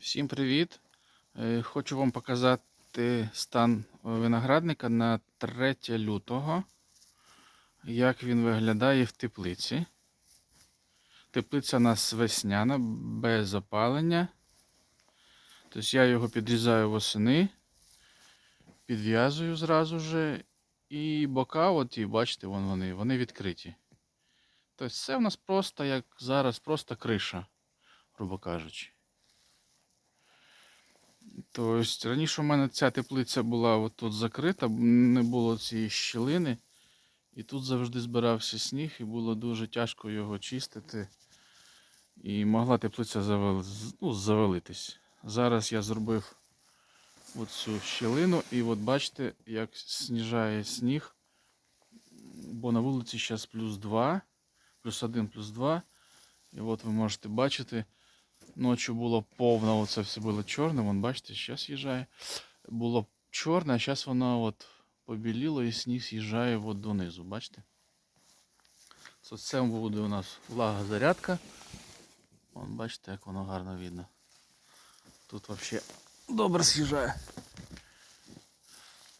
Всім привіт! Е, Хочу вам показати стан виноградника на 3 лютого. Як він виглядає в теплиці. Теплиця у нас весняна, без опалення. Тобто я його підрізаю восени, підв'язую зразу же. І бока, от і бачите, вон вони, вони відкриті. Тобто це в нас просто, як зараз, просто криша, грубо кажучи. Тобто раніше у мене ця теплиця була от тут закрита, не було цієї щілини. І тут завжди збирався сніг, і було дуже тяжко його чистити. І могла теплиця завали, ну, завалитись. Зараз я зробив оцю щілину, і от бачите, як сніжає сніг. Бо на вулиці зараз плюс 2, плюс 1, плюс 2. І от ви можете бачити. Ночі було повно, оце все було чорне. Вон, бачите, зараз їжджає. Було чорне, а зараз воно от побіліло і сніг з'їжджає от донизу, бачите? Це буде у нас влага зарядка. Вон, бачите, як воно гарно видно. Тут взагалі добре з'їжджає.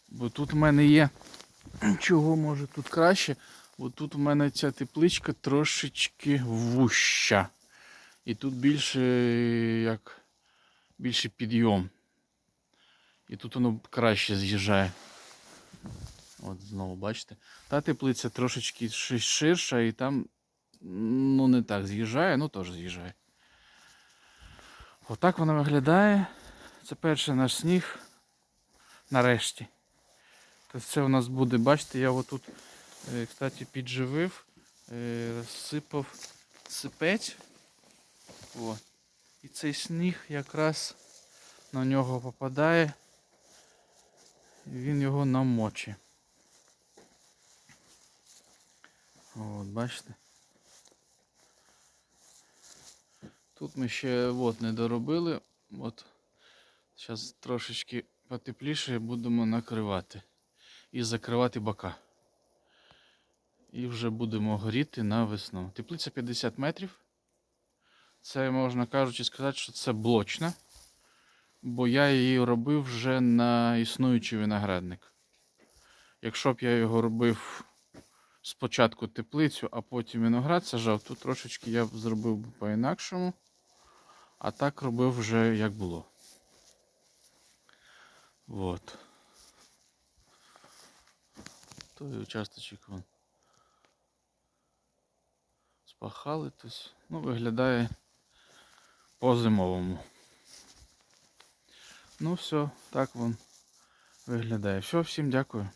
Бо тут в мене є. Чого може тут краще? Бо тут у мене ця тепличка трошечки вуща. І тут більше як більше підйом. І тут воно краще з'їжджає. От знову бачите. Та теплиця трошечки ширша і там ну не так з'їжджає, ну теж з'їжджає. Отак воно виглядає. Це перший наш сніг. Нарешті. Тобто це у нас буде, бачите, я отут, е, кстати, підживив, е, розсипав сипець. О. І цей сніг якраз на нього попадає. І він його намочить. От, бачите? Тут ми ще от не доробили. От зараз трошечки потепліше будемо накривати і закривати бока. І вже будемо горіти на весну. Теплиця 50 метрів. Це можна кажучи сказати, що це блочна, бо я її робив вже на існуючий виноградник. Якщо б я його робив спочатку теплицю, а потім виноград сажав, то трошечки я б зробив би по-інакшому. А так робив вже як було. Вот. Той участочок вон. Спахали, тобто, ну, виглядає по-зимовому. Ну все, так вон виглядає. Все, всім дякую.